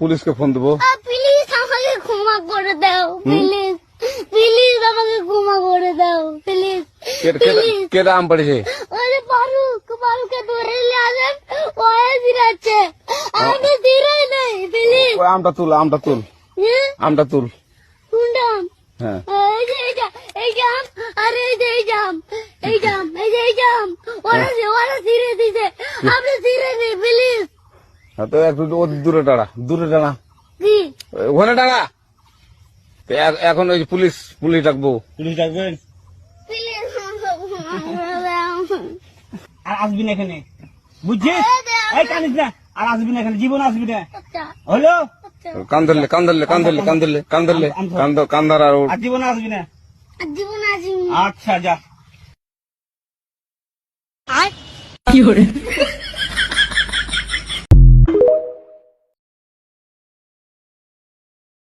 পুলিশকে ফোন দেবো। প্লিজ আমাকে ক্ষমা করে দাও প্লিজ প্লিজ আমাকে ক্ষমা করে দাও প্লিজ কেটা আম পড়েছে ওরে ফারুক ফারুককে ধরে নিয়ে আসেন। ওয়ে দিরাচ্ছে। আমি দিরাই নাই প্লিজ ওই আমটা তুল আমটা তুল। আমটা তুল। হ্যাঁ। এই যে এই যে এই জাম আরে এই যে এই জাম এই জাম এই যে এই জাম ওরা যে ওরা ধীরে দিছে। আপনি ধীরে নেই প্লিজ হ্যাঁ, তো একটু দূরে দাঁড়া দূরে দাঁড়া। ওখানে দাঁড়া। এখন ওই পুলিশ পুলিশ ডাকবো। পুলিশ ডাকবেন আর আসবি না এখানে? বুঝছিস? এই কানিস না। আর আসবি না এখানে জীবন আসবি না। আচ্ছা। হলো? আচ্ছা। কান ধরলে কান ধরলে কান ধরলে কান ধরলে কান ধরলে। কান ধর- কান ধর আর জীবন আসবি না। জীবন আসিনি আচ্ছা যা। কি hore